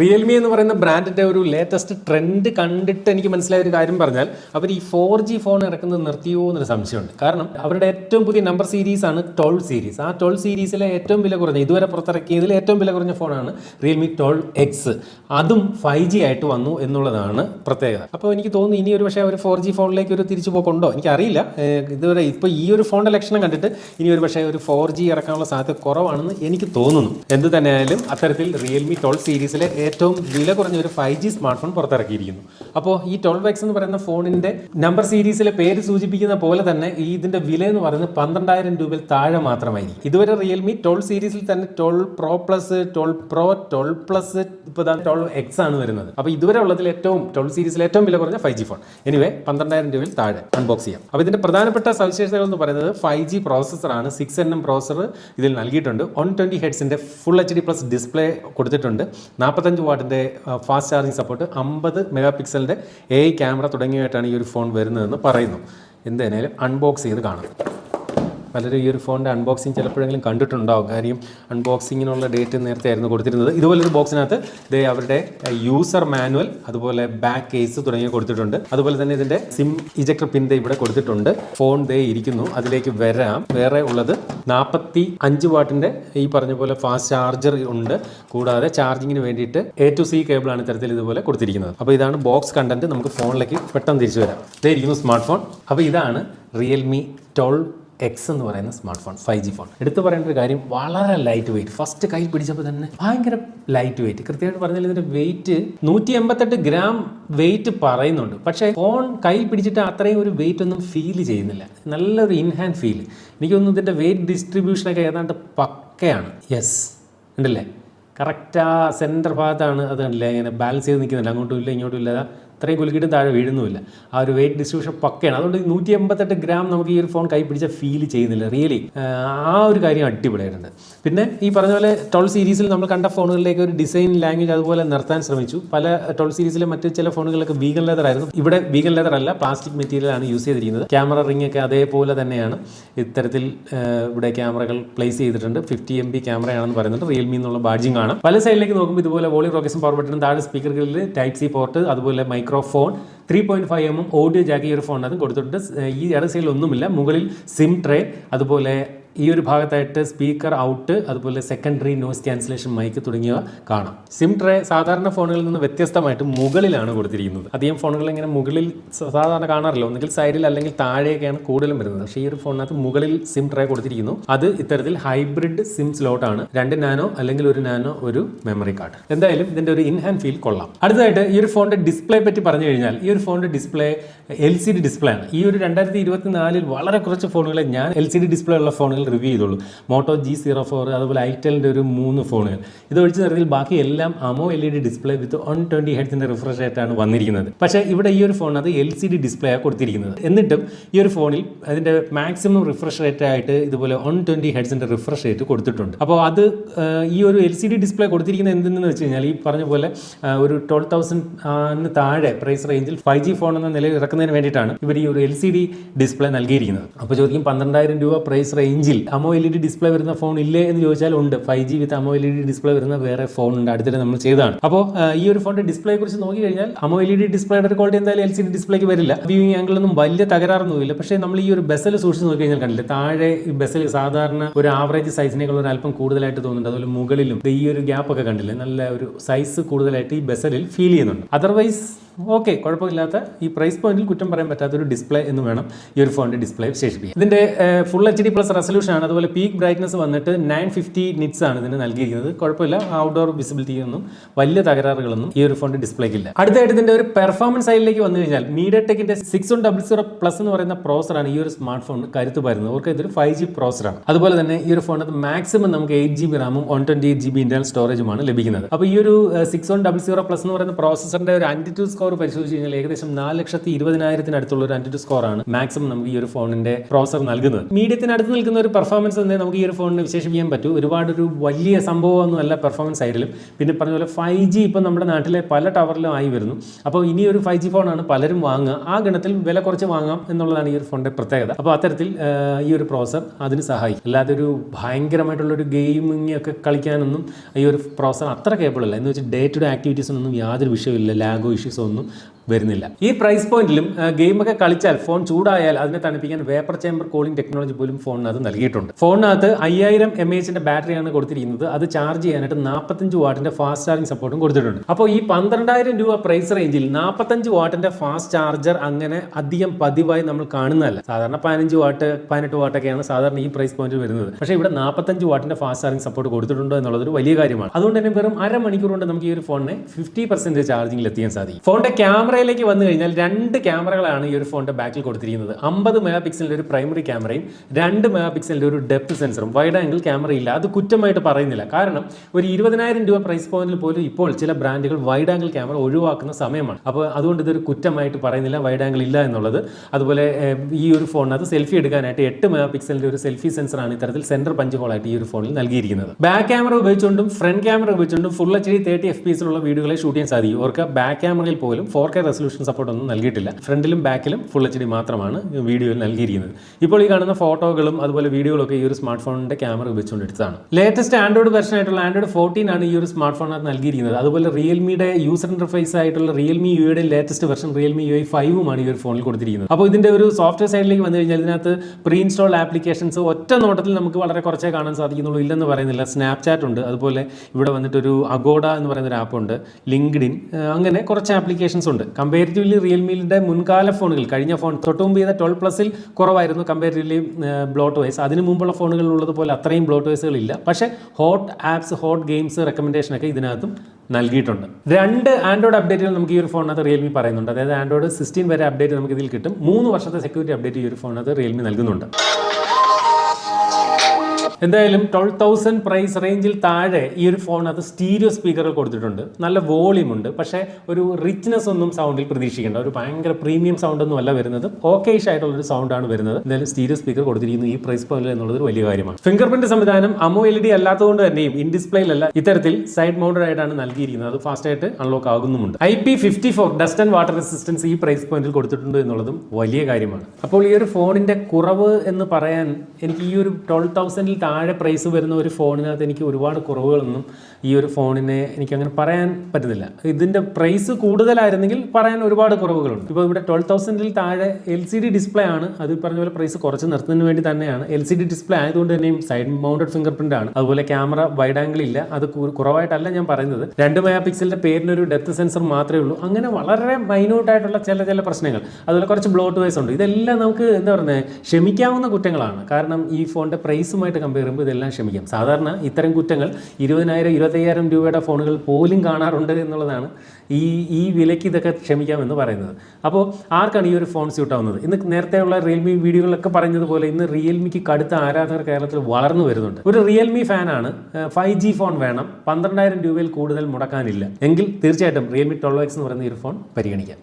Realme എന്ന് പറയുന്ന ബ്രാൻഡിന്റെ ഒരു ലേറ്റസ്റ്റ് ട്രെൻഡ് കണ്ടിട്ട് എനിക്ക് മനസ്സിലായ ഒരു കാര്യം പറഞ്ഞാൽ അവർ ഈ ഫോർ ജി ഫോൺ ഇറക്കുന്നത് നിർത്തിയോ എന്നൊരു സംശയമുണ്ട്. കാരണം അവരുടെ ഏറ്റവും പുതിയ നമ്പർ സീരീസ് ആണ് ട്വൽവ് സീരീസ് ആ ട്വൽവ് സീരീസിലെ ഏറ്റവും വില കുറഞ്ഞ ഇതുവരെ പുറത്തിറക്കിയതിൽ ഏറ്റവും വില കുറഞ്ഞ ഫോണാണ് റിയൽമി ട്വൽവ് എക്സ് അതും ഫൈവ് ജി ആയിട്ട് വന്നു എന്നുള്ളതാണ് പ്രത്യേകത. അപ്പോൾ എനിക്ക് തോന്നുന്നു ഇനി ഒരു പക്ഷേ അവർ ഫോർ ജി ഫോണിലേക്ക് ഒരു തിരിച്ചു പോക്കുണ്ടോ? എനിക്കറിയില്ല. ഇതുവരെ ഇപ്പോൾ ഈ ഒരു ഫോണിന്റെ ലക്ഷണം കണ്ടിട്ട് ഇനി ഒരു പക്ഷേ ഒരു ഫോർ ജി ഇറക്കാനുള്ള സാധ്യത കുറവാണെന്ന് എനിക്ക് തോന്നുന്നു. എന്ത് തന്നെയായാലും അത്തരത്തിൽ റിയൽമി ട്വൽവ് സീരീസിലെ ഏറ്റവും വില കുറഞ്ഞ ഒരു ഫൈവ് ജി സ്മാർട്ട് ഫോൺ പുറത്തിറക്കിയിരിക്കുന്നു. അപ്പോൾ ഈ ട്വൽവ് എക്സ് എന്ന് പറയുന്ന ഫോണിന്റെ നമ്പർ സീരീസിലെ പേര് സൂചിപ്പിക്കുന്ന പോലെ തന്നെ ഈ ഇതിന്റെ വില എന്ന് പറയുന്നത് പന്ത്രണ്ടായിരം രൂപയിൽ താഴെ മാത്രമായിരിക്കും. ഇതുവരെ റിയൽമി ട്വൽവ് സീരീസിൽ തന്നെ twelve pro plus twelve pro twelve plus ഇപ്പോൾ ട്വൽവ് എക്സ് ആണ് വരുന്നത്. അപ്പോൾ ഇതുവരെ ഉള്ളതിൽ ഏറ്റവും ട്വൽവ് സീരീസിൽ ഏറ്റവും വില കുറഞ്ഞ ഫൈവ് ജി ഫോൺ എനിവേ പന്ത്രണ്ടായിരം രൂപയിൽ താഴെ. അൺബോക്സ് ചെയ്യാം. അപ്പോൾ ഇതിന്റെ പ്രധാനപ്പെട്ട സവിശേഷതകൾ എന്ന് പറയുന്നത് ഫൈവ് ജി പ്രോസസ്സറാണ് സിക്സ് എൻ എം പ്രോസർ ഇതിൽ നൽകിയിട്ടുണ്ട്. One twenty ഹെഡ്സിന്റെ full H D plus display കൊടുത്തിട്ടുണ്ട്. നാൽപ്പത്തഞ്ച് വാട്ടിന്റെ ഫാസ്റ്റ് ചാർജിങ് സപ്പോർട്ട് അമ്പത് മെഗാ പിക്സലിന്റെ എ ക്യാമറ തുടങ്ങിയതായിട്ടാണ് ഈ ഒരു ഫോൺ വരുന്നതെന്ന് പറയുന്നു. എന്തായാലും അൺബോക്സ് ചെയ്ത് കാണാം. പലരും ഈ ഒരു ഫോണിന്റെ അൺബോക്സിങ് ചിലപ്പോഴെങ്കിലും കണ്ടിട്ടുണ്ടാവും. കാര്യം അൺബോക്സിങ്ങിനുള്ള ഡേറ്റ് നേരത്തെ ആയിരുന്നു കൊടുത്തിരുന്നത്. ഇതുപോലൊരു ബോക്സിനകത്ത് ദേ അവരുടെ യൂസർ മാനുവൽ അതുപോലെ ബാക്ക് കേസ് തുടങ്ങിയ കൊടുത്തിട്ടുണ്ട്. അതുപോലെ തന്നെ ഇതിന്റെ സിം ഇജക്ടർ പിൻ ദേ ഇവിടെ കൊടുത്തിട്ടുണ്ട്. ഫോൺ ദേ ഇരിക്കുന്നു. അതിലേക്ക് വരാം. വേറെ ഉള്ളത് നാൽപ്പത്തി അഞ്ച് വാട്ടിന്റെ ഈ പറഞ്ഞ പോലെ ഫാസ്റ്റ് ചാർജർ ഉണ്ട്. കൂടാതെ ചാർജിങ്ങിന് വേണ്ടിയിട്ട് എ ടു സി കേബിളാണ് ഇത്തരത്തിൽ ഇതുപോലെ കൊടുത്തിരിക്കുന്നത്. അപ്പോൾ ഇതാണ് ബോക്സ് കണ്ടന്റ് നമുക്ക് ഫോണിലേക്ക് പെട്ടെന്ന് തിരിച്ചു വരാം. ഇതേ ഇരിക്കുന്നു സ്മാർട്ട് ഫോൺ അപ്പോൾ ഇതാണ് റിയൽമി ട്വൽവ് എക്സ് എന്ന് പറയുന്ന smart phone five G phone എടുത്തു പറയേണ്ട ഒരു കാര്യം വളരെ ലൈറ്റ് വെയിറ്റ് ഫസ്റ്റ് കയ്യിൽ പിടിച്ചപ്പോൾ തന്നെ ഭയങ്കര ലൈറ്റ് വെയിറ്റ് കൃത്യമായിട്ട് പറഞ്ഞാൽ ഇതിന്റെ വെയിറ്റ് നൂറ്റി എൺപത്തെട്ട് ഗ്രാം വെയിറ്റ് പറയുന്നുണ്ട്. പക്ഷേ ഫോൺ കയ്യിൽ പിടിച്ചിട്ട് അത്രയും ഒരു വെയിറ്റ് ഒന്നും ഫീൽ ചെയ്യുന്നില്ല. നല്ലൊരു ഇൻഹാൻഡ് ഫീൽ എനിക്കൊന്നും ഇതിന്റെ വെയിറ്റ് ഡിസ്ട്രിബ്യൂഷനൊക്കെ ഏതാണ്ട് പക്കയാണ്. യെസ് ഉണ്ടല്ലേ? കറക്റ്റ് ആ സെന്റർ ഭാഗത്താണ് അത് ഇങ്ങനെ ബാലൻസ് ചെയ്ത് നിൽക്കുന്നില്ല. അങ്ങോട്ടും ഇല്ല ഇങ്ങോട്ടും ഇല്ല. അത്രയും കുലുക്കിട്ടും താഴെ വീഴുന്നുമില്ല. ആ ഒരു വെയിറ്റ് ഡിസ്ട്രിബ്യൂഷൻ പക്കയാണ്. അതുകൊണ്ട് നൂറ്റി എൺപത്തെട്ട് ഗ്രാം നമുക്ക് ഈ ഒരു ഫോൺ കൈ പിടിച്ച ഫീൽ ചെയ്യുന്നില്ല റിയലി ആ ഒരു കാര്യം അടിപൊളിയായിട്ടുണ്ട്. പിന്നെ ഈ പറഞ്ഞ പോലെ ട്വൽവ് സീരീസിൽ നമ്മൾ കണ്ട ഫോണുകളിലേക്ക് ഒരു ഡിസൈൻ ലാംഗ്വേജ് അതുപോലെ നിർത്താൻ ശ്രമിച്ചു. പല ട്വൽ സീരീസിലെ മറ്റ് ചില ഫോണുകളൊക്കെ വീഗൻ ലെതർ ആയിരുന്നു. ഇവിടെ വീഗൻ ലെതർ അല്ല പ്ലാസ്റ്റിക് മെറ്റീരിയലാണ് യൂസ് ചെയ്തിരിക്കുന്നത്. ക്യാമറ റിംഗ് ഒക്കെ അതേപോലെ തന്നെയാണ്. ഇത്തരത്തിൽ ഇവിടെ ക്യാമറകൾ പ്ലേസ് ചെയ്തിട്ടുണ്ട്. ഫിഫ്റ്റി എം ബി ക്യാമറയാണെന്ന് പറയുന്നുണ്ട്. റിയൽമി എന്നുള്ള ബാഡ്ജിംഗ് ആണ്. പല സൈഡിലേക്ക് നോക്കുമ്പോൾ ഇതുപോലെ വോളി റോക്കസും പവർ ബട്ടണും താഴെ സ്പീക്കറുകളിൽ ടൈപ്പ് സി പോർട്ട് അതുപോലെ microphone three point five M M audio jack ഒരു ഫോണിനകത്ത് കൊടുത്തിട്ടുണ്ട്. ഈ ഇട സൈഡിൽ ഒന്നുമില്ല. മുകളിൽ സിം ട്രേ അതുപോലെ ഈ ഒരു ഭാഗത്തായിട്ട് സ്പീക്കർ ഔട്ട് അതുപോലെ സെക്കൻഡറി നോയ്സ് ക്യാൻസലേഷൻ മൈക്ക് തുടങ്ങിയവ കാണാം. സിം ട്രേ സാധാരണ ഫോണുകളിൽ നിന്ന് വ്യത്യസ്തമായിട്ട് മുകളിലാണ് കൊടുത്തിരിക്കുന്നത്. അധികം ഫോണുകൾ ഇങ്ങനെ മുകളിൽ സാധാരണ കാണാറില്ല. ഒന്നുകിൽ സൈഡിൽ അല്ലെങ്കിൽ താഴെയൊക്കെയാണ് കൂടുതലും വരുന്നത്. പക്ഷേ ഈ ഒരു ഫോണിനകത്ത് മുകളിൽ സിം ട്രേ കൊടുത്തിരിക്കുന്നു. അത് ഇത്തരത്തിൽ ഹൈബ്രിഡ് സിം സ്ലോട്ട് ആണ്. രണ്ട് നാനോ അല്ലെങ്കിൽ ഒരു നാനോ ഒരു മെമ്മറി കാർഡ് എന്തായാലും ഇതിന്റെ ഒരു ഇൻഹാൻഡ് ഫീൽ കൊള്ളാം. അടുത്തതായിട്ട് ഈ ഒരു ഫോണിന്റെ ഡിസ്പ്ലേ പറ്റി പറഞ്ഞു കഴിഞ്ഞാൽ ഈ ഒരു ഫോണിന്റെ display L C D display ആണ്. ഈ ഒരു രണ്ടായിരത്തി ഇരുപത്തിനാലിൽ വളരെ കുറച്ച് ഫോണുകളെ ഞാൻ എൽ സി ഡി ഡിസ്പ്ലേ ഉള്ള ഫോണുകൾ റിവ്യൂ ചെയ്തുള്ളൂ മോട്ടോ ജി സീറോ ഫോർ അതുപോലെ ഐറ്റലിന്റെ ഒരു മൂന്ന് ഫോണുകൾ. ഇത് ഒഴിച്ച് നിറയിൽ ബാക്കി എല്ലാം AMOLED display with one twenty ഹെഡ്സിന്റെ refresh റേറ്റാണ് വന്നിരിക്കുന്നത്. പക്ഷേ ഇവിടെ ഈ ഒരു ഫോൺ അത് എൽ സി ഡി ഡിസ്പ്ലേ ആണ് കൊടുത്തിരിക്കുന്നത്. എന്നിട്ടും ഈ ഒരു ഫോണിൽ അതിന്റെ മാക്സിമം റിഫ്രഷ് റേറ്റ് ആയിട്ട് ഇതുപോലെ വൺ ട്വന്റി ഹെഡ്സിന്റെ റിഫ്രഷ് റേറ്റ് കൊടുത്തിട്ടുണ്ട്. അപ്പോൾ അത് ഈ ഒരു എൽ സി ഡി ഡിസ്പ്ലേ കൊടുത്തിരിക്കുന്നത് എന്തെന്ന് വെച്ച് കഴിഞ്ഞാൽ ഈ പറഞ്ഞ പോലെ ഒരു ട്വൽവ് തൗസൻഡ് താഴെ പ്രൈസ് റേഞ്ചിൽ ഫൈവ് ജി ഫോൺ എന്ന നിലയിൽ ഇറക്കുന്നതിന് വേണ്ടിയിട്ടാണ് ഇവർ ഈ ഒരു എൽ സി ഡി ഡിസ്പ്ലേ നൽകിയിരിക്കുന്നത്. അപ്പോൾ ചോദിക്കും പന്ത്രണ്ടായിരം രൂപ പ്രൈസ് റേഞ്ചിൽ AMOLED display വരുന്ന ഫോൺ ഇല്ലേ എന്ന് ചോദിച്ചാൽ ഉണ്ട്. Five G with AMOLED display വരുന്ന വേറെ ഫോൺ ഉണ്ട്. അടുത്തിടെ നമ്മൾ ചെയ്തതാണ്. അപ്പോൾ ഈ ഒരു ഫോണിന്റെ ഡിസ്പ്ലേ കുറിച്ച് നോക്കി കഴിഞ്ഞാൽ അമോ എൽ ഇ ഡി ഡിസ്പ്ലേയുടെ ക്വാളിറ്റി എന്തായാലും എൽ സി ഡി ഡിസ്പ്ലേക്ക് വരില്ല. വ്യൂയിങ് ആംഗിളൊന്നും വലിയ തകരാറൊന്നുമില്ല പക്ഷേ നമ്മൾ ഈ ഒരു ബസ്സിൽ സൂക്ഷിച്ച് നോക്കി കഴിഞ്ഞാൽ കണ്ടില്ലേ? താഴെ ഈ ബസ്സിൽ സാധാരണ ഒരു ആവറേജ് സൈസിനേക്കാൾ ഒരു അല്പം കൂടുതലായിട്ട് തോന്നുന്നുണ്ട്. അതുപോലെ മുകളിലും ഈ ഒരു ഗ്യാപ്പ് ഒക്കെ കണ്ടില്ലേ? നല്ല ഒരു സൈസ് കൂടുതലായിട്ട് ഈ ബസ്സിൽ ഫീൽ ചെയ്യുന്നുണ്ട്. അതർവൈസ് ഓക്കെ കുഴപ്പമില്ലാത്ത ഈ പ്രൈസ് പോയിന്റിൽ കുറ്റം പറയാൻ പറ്റാത്ത ഒരു ഡിസ്പ്ലേ എന്ന് വേണം ഈ ഒരു ഫോണിന്റെ ഡിസ്പ്ലേ വിശേഷിപ്പിക്കുക ഇതിന്റെ full H D plus resolution ആണ്. അതുപോലെ പീക്ക് ബ്രൈറ്റ്നസ് വന്നിട്ട് നയൻ ഫിഫ്റ്റി നിറ്റ്സ് ആണ് ഇതിന് നൽകിയിരിക്കുന്നത്. കുഴപ്പമില്ല. ഔട്ട്ഡോർ വിസിബിലിറ്റി ഒന്നും വലിയ തകരാറുകളൊന്നും ഈ ഒരു ഫോണിന്റെ ഡിസ്പ്ലേക്ക് ഇല്ല അടുത്തായിട്ട് ഇതിന്റെ ഒരു പെർഫോമൻസ് സൈഡിലേക്ക് വന്നു കഴിഞ്ഞാൽ media ടെക്കിന്റെ six one double zero plus എന്ന് പറയുന്ന പ്രോസറാണ് ഈ ഒരു സ്മാർട്ട് ഫോൺ കരുത്ത് പരുന്നത് അവർക്ക് ഇതൊരു ഫൈവ് ജി പ്രോസറാണ് അതുപോലെ തന്നെ ഈ ഒരു ഫോണിനകത്ത് മാക്സിമം നമുക്ക് എയ്റ്റ് ജി ബി റാമും one twenty eight G B internal സ്റ്റോറേജുമാണ് ലഭിക്കുന്നത്. അപ്പോൾ ഈ ഒരു six one double zero plus എന്ന് പറയുന്ന പ്രോസസറിന്റെ ഒരു ആന്റിറ്റ്യൂഡ് സ്കോർ പരിശോധിച്ച് കഴിഞ്ഞാൽ ഏകദേശം നാല് ലക്ഷത്തി ഇരുപതിനായിരത്തിനടുത്തുള്ള ഒരു ആന്റിറ്റ്യൂഡ് സ്കോറാണ് മാക്സിമം നമുക്ക് ഈ ഒരു ഫോണിന്റെ പ്രോസർ നൽകുന്നത്. മീഡിയത്തിനടുത്ത് നിൽക്കുന്ന ഒരു പെർഫോമൻസ് തന്നെ നമുക്ക് ഈ ഒരു ഫോണിന് വിശേഷിപ്പിക്കാൻ പറ്റൂ. ഒരുപാടൊരു വലിയ സംഭവമൊന്നും അല്ല പെർഫോമൻസ് സൈഡിലും പിന്നെ പറഞ്ഞ പോലെ ഫൈവ് ജി ഇപ്പം നമ്മുടെ നാട്ടിലെ പല ടവറിലും ആയി വരുന്നു. അപ്പോൾ ഇനി ഒരു ഫൈവ് ജി ഫോണാണ് പലരും വാങ്ങുക. ആ ഗണത്തിൽ വില കുറച്ച് വാങ്ങാം എന്നുള്ളതാണ് ഈ ഒരു ഫോണിന്റെ പ്രത്യേകത. അപ്പോൾ അത്തരത്തിൽ ഈ ഒരു പ്രോസർ അതിന് സഹായിക്കും. അല്ലാതെ ഒരു ഭയങ്കരമായിട്ടുള്ള ഒരു ഗെയിമിംഗ് ഒക്കെ കളിക്കാനൊന്നും ഈ ഒരു പ്രോസർ അത്ര കേബിൾ അല്ല. എന്ന് വെച്ചാൽ ഡേ ടു ഡേ ആക്ടിവിറ്റീസിനൊന്നും യാതൊരു വിഷയമില്ല ലാഗോ ഇഷ്യൂസോ ഒന്നും വരുന്നില്ല. ഈ പ്രൈസ് പോയിന്റിലും ഗെയിമൊക്കെ കളിച്ചാൽ ഫോൺ ചൂടായാൽ അതിനെ തണുപ്പിക്കാൻ വേപ്പർ ചേമ്പർ കൂളിംഗ് ടെക്നോളജി പോലും ഫോണിനകത്ത് നൽകിയിട്ടുണ്ട്. ഫോണിനകത്ത് അയ്യായിരം എം എച്ചിന്റെ ബാറ്ററിയാണ് കൊടുത്തിരിക്കുന്നത്. അത് ചാർജ് ചെയ്യാനായിട്ട് നാൽപ്പത്തഞ്ച് വാട്ടിന്റെ ഫാസ്റ്റ് ചാർജിംഗ് സപ്പോർട്ടും കൊടുത്തിട്ടുണ്ട്. അപ്പോൾ ഈ പന്ത്രണ്ടായിരം രൂപ പ്രൈസ് റേഞ്ചിൽ നാൽപ്പത്തഞ്ച് വാട്ടിന്റെ ഫാസ്റ്റ് ചാർജർ അങ്ങനെ അധികം പതിവായി നമ്മൾ കാണുന്നതല്ല. സാധാരണ പതിനഞ്ച് വാട്ട് പതിനെട്ട് വാട്ടൊക്കെയാണ് സാധാരണ ഈ പ്രൈസ് പോയിന്റിൽ വരുന്നത്. പക്ഷേ ഇവിടെ നാൽപ്പത്തഞ്ച് വാട്ടിന്റെ ഫാസ്റ്റ് ചാർജിംഗ് സപ്പോർട്ട് കൊടുത്തിട്ടുണ്ടോ എന്നുള്ളത് ഒരു വലിയ കാര്യമാണ്. അതുകൊണ്ട് തന്നെ വെറും അരമണിക്കൂർ കൊണ്ട് നമുക്ക് ഈ ഒരു ഫോണിനെ ഫിഫ്റ്റി പെർസെന്റ് ചാർജിംഗിൽ എത്തിക്കാൻ സാധിക്കും. ഫോണിന്റെ ക്യാമറയിലേക്ക് വന്നു കഴിഞ്ഞാൽ രണ്ട് ക്യാമറകളാണ് ഈ ഒരു ഫോണിന്റെ ബാക്കിൽ കൊടുത്തിരിക്കുന്നത്. അമ്പത് മെഗാ പിക്സലിന്റെ ഒരു പ്രൈമറി ക്യാമറയും രണ്ട് മെഗാ പിക്സലിന്റെ ഒരു ഡെപ്ത് സെൻസറും വൈഡ് ആംഗിൾ ക്യാമറ ഇല്ല. അത് കുറ്റമായിട്ട് പറയുന്നില്ല. കാരണം ഒരു ഇരുപതിനായിരം രൂപ പ്രൈസ് പോയിന്റിൽ പോലും ഇപ്പോൾ ചില ബ്രാൻഡുകൾ വൈഡ് ആംഗിൾ ക്യാമറ ഒഴിവാക്കുന്ന സമയമാണ്. അപ്പോൾ അതുകൊണ്ട് ഇതൊരു കുറ്റമായിട്ട് പറയുന്നില്ല വൈഡ് ആംഗിൾ ഇല്ല എന്നുള്ളത്. അതുപോലെ ഈ ഒരു ഫോണിനകത്ത് സെൽഫി എടുക്കാനായിട്ട് എട്ട് മെഗാ പിക്സലിന്റെ ഒരു സെൽഫി സെൻസറാണ് ഇത്തരത്തിൽ സെന്റർ പഞ്ച് ഹോളായിട്ട് ഈ ഒരു ഫോണിൽ നൽകിയിരിക്കുന്നത്. ബാക്ക് ക്യാമറ ഉപയോഗിച്ചുകൊണ്ടും front camera ഉപയോഗിച്ചുകൊണ്ടും full H D thirty F P എസിലുള്ള വീഡിയോകളെ ഷൂട്ട് ചെയ്യാൻ സാധിക്കും. ഓർക്കുക ബാക്ക് ക്യാമറയിൽ പോലും ഫോർ കെ റെസൊല്യൂഷൻ സപ്പോർട്ട് ഒന്നും നൽകിയിട്ടില്ല. ഫ്രണ്ടിലും ബാക്കിലും ഫുൾ എച്ച് ഡി മാത്രമാണ് വീഡിയോയിൽ നൽകിയിരിക്കുന്നത്. ഇപ്പോൾ ഈ കാണുന്ന ഫോട്ടോകളും അതുപോലെ വീഡിയോകളൊക്കെ ഈ ഒരു സ്മാർട്ട് ഫോണിന്റെ ക്യാമറ ഉപയോഗിച്ചുകൊണ്ട് എടുത്തതാണ് ലേറ്റസ്റ്റ് ആൻഡ്രോയിഡ് വെർഷൻ ആയിട്ടുള്ള ആൻഡ്രോയിഡ് ഫോർട്ടീൻ ആണ് ഈ ഒരു സ്മാർട്ട് ഫോണിനകത്ത് നൽകിയിരിക്കുന്നത്. അതുപോലെ റിയൽമിയുടെ യൂസർ ഇന്റർഫേസ് ആയിട്ടുള്ള റിയൽമി യുടെ latest version Realme U I ഫൈവുമാണ് ഈ ഒരു ഫോണിൽ കൊടുത്തിരിക്കുന്നത്. അപ്പോൾ ഇതിന്റെ ഒരു സോഫ്റ്റ്വെയർ സൈഡിലേക്ക് വന്നു കഴിഞ്ഞാൽ ഇതിനകത്ത് പ്രീ ഇൻസ്റ്റാൾ ആപ്ലിക്കേഷൻസ് ഒറ്റ നോട്ടത്തിൽ നമുക്ക് വളരെ കുറച്ചേ കാണാൻ സാധിക്കുന്നുള്ളൂ. ഇല്ലെന്ന് പറയുന്നില്ല. സ്നാപ്ചാറ്റ് ഉണ്ട്. അതുപോലെ ഇവിടെ വന്നിട്ടൊരു അഗോഡ എന്ന് പറയുന്ന ഒരു ആപ്പ് ഉണ്ട് ലിങ്ക്ഡിൻ അങ്ങനെ കുറച്ച് ആപ്ലിക്കേഷൻസ് ഉണ്ട്. കമ്പാരിറ്റീവ്ലി റിയൽമിയുടെ മുൻകാല ഫോണുകൾ കഴിഞ്ഞ ഫോൺ തൊട്ട് മുമ്പ് ചെയ്ത ട്വൽവ് പ്ലസിൽ കുറവായിരുന്നു കമ്പാരിറ്റീവ്ലി ബ്ലോട്ട് വൈസ് അതിന് മുമ്പുള്ള ഫോണുകളിൽ ഉള്ളതുപോലെ അത്രയും ബ്ലോട്ട് വൈസുകൾ ഇല്ല. പക്ഷേ ഹോട്ട് ആപ്സ് ഹോട്ട് ഗെയിംസ് റെക്കമെൻഡേഷനൊക്കെ ഇതിനകത്തും നൽകിയിട്ടുണ്ട്. രണ്ട് ആൻഡ്രോയിഡ് അപ്ഡേറ്റുകൾ നമുക്ക് ഈ ഒരു ഫോണിനകത്ത് റിയൽമി പറയുന്നുണ്ട്. അതായത് ആൻഡ്രോയിഡ് സിക്സ്റ്റീൻ വരെ അപ്ഡേറ്റ് നമുക്ക് ഇതിൽ കിട്ടും. മൂന്ന് വർഷത്തെ സെക്യൂരിറ്റി അപ്ഡേറ്റ് ഈ ഒരു ഫോണിനകത്ത് റിയൽമി നൽകുന്നുണ്ട്. എന്തായാലും ട്വൽവ് തൗസൻഡ് പ്രൈസ് റേഞ്ചിൽ താഴെ ഈ ഒരു ഫോൺ അത് സ്റ്റീരിയോ സ്പീക്കറിൽ കൊടുത്തിട്ടുണ്ട്. നല്ല വോളിയം ഉണ്ട്. പക്ഷേ ഒരു റിച്ച്നെസ് ഒന്നും സൗണ്ടിൽ പ്രതീക്ഷിക്കേണ്ട. ഒരു ഭയങ്കര പ്രീമിയം സൗണ്ട് ഒന്നും അല്ല വരുന്നത്. ഓക്കേഷ് ആയിട്ടുള്ള ഒരു സൗണ്ടാണ് വരുന്നത്. എന്തായാലും സ്റ്റീരിയോ സ്പീക്കർ കൊടുത്തിരിക്കുന്നു ഈ പ്രൈസ് പോയിന്റിൽ എന്നുള്ളത് ഒരു വലിയ കാര്യമാണ്. ഫിംഗർ പ്രിന്റ് സംവിധാനം അമോ എൽ ഡി അല്ലാത്തതുകൊണ്ട് തന്നെയും ഇൻ ഡിസ്പ്ലേയിലല്ല ഇത്തരത്തിൽ സൈഡ് മൗണ്ടഡ് ആയിട്ടാണ് നൽകിയിരിക്കുന്നത്. അത് ഫാസ്റ്റ് ആയിട്ട് unlock ആകുന്നുമുണ്ട്. I P fifty four dust and water resistance ഈ പ്രൈസ് പോയിന്റിൽ കൊടുത്തിട്ടുണ്ട് എന്നുള്ളതും വലിയ കാര്യമാണ്. അപ്പോൾ ഈ ഒരു ഫോണിന്റെ കുറവ് എന്ന് പറയാൻ എനിക്ക് ഈ ഒരു ട്വൽവ് തൗസൻഡിൽ താഴെ പ്രൈസ് വരുന്ന ഒരു ഫോണിനകത്ത് എനിക്ക് ഒരുപാട് കുറവുകളൊന്നും ഈ ഒരു ഫോണിനെ എനിക്ക് അങ്ങനെ പറയാൻ പറ്റുന്നില്ല. ഇതിന്റെ പ്രൈസ് കൂടുതലായിരുന്നെങ്കിൽ പറയാൻ ഒരുപാട് കുറവുകളുണ്ട്. ഇപ്പോൾ ഇവിടെ ട്വൽവ് തൗസൻഡിൽ താഴെ എൽ സി ഡി ഡിസ്പ്ലേ ആണ്. അത് പറഞ്ഞ പോലെ പ്രൈസ് കുറച്ച് നിർത്തുന്നതിന് വേണ്ടി തന്നെയാണ്. എൽ സി ഡി ഡിസ്പ്ലേ ആയതുകൊണ്ട് തന്നെയും സൈഡ് മൗണ്ടഡ് ഫിംഗർ പ്രിന്റ് ആണ്. അതുപോലെ ക്യാമറ വൈഡ് ആംഗിൾ ഇല്ല. അത് കുറവായിട്ടല്ല ഞാൻ പറയുന്നത്. രണ്ട് മെഗാ പിക്സലിന്റെ പേരിനൊരു ഡെപ്ത് സെൻസർ മാത്രമേ ഉള്ളൂ. അങ്ങനെ വളരെ മൈന്യൂട്ടായിട്ടുള്ള ചില ചില പ്രശ്നങ്ങൾ. അതുപോലെ കുറച്ച് ബ്ലോട്ട് വൈസ് ഉണ്ട്. ഇതെല്ലാം നമുക്ക് എന്താ പറയുന്നത് ക്ഷമിക്കാവുന്ന കുറ്റങ്ങളാണ്. കാരണം ഈ ഫോണിന്റെ പ്രൈസുമായിട്ട് കമ്പയർ ചെയ്യുമ്പോൾ ഇതെല്ലാം ക്ഷമിക്കാം. സാധാരണ ഇത്തരം കുറ്റങ്ങൾ ഇരുപതിനായിരം ഇരുപത്തയ്യായിരം രൂപയുടെ ഫോണുകൾ പോലും കാണാറുണ്ട് എന്നുള്ളതാണ് ഈ ഈ വിലയ്ക്ക് ഇതൊക്കെ ക്ഷമിക്കാമെന്ന് പറയുന്നത്. അപ്പോൾ ആർക്കാണ് ഈ ഒരു ഫോൺ സ്യൂട്ട് ആവുന്നത് ഇന്ന് നേരത്തെയുള്ള റിയൽമി വീഡിയോകളൊക്കെ പറഞ്ഞതുപോലെ ഇന്ന് റിയൽമിക്ക് കടുത്ത ആരാധകർ കേരളത്തിൽ വളർന്നു വരുന്നുണ്ട്. ഒരു റിയൽമി ഫാനാണ് ഫൈവ് ജി ഫോൺ വേണം. പന്ത്രണ്ടായിരം രൂപയിൽ കൂടുതൽ മുടക്കാനില്ല. എങ്കിൽ തീർച്ചയായിട്ടും റിയൽമി ട്വൽവ് എക്സ് എന്ന് പറയുന്ന ഈ ഒരു ഫോൺ പരിഗണിക്കാം.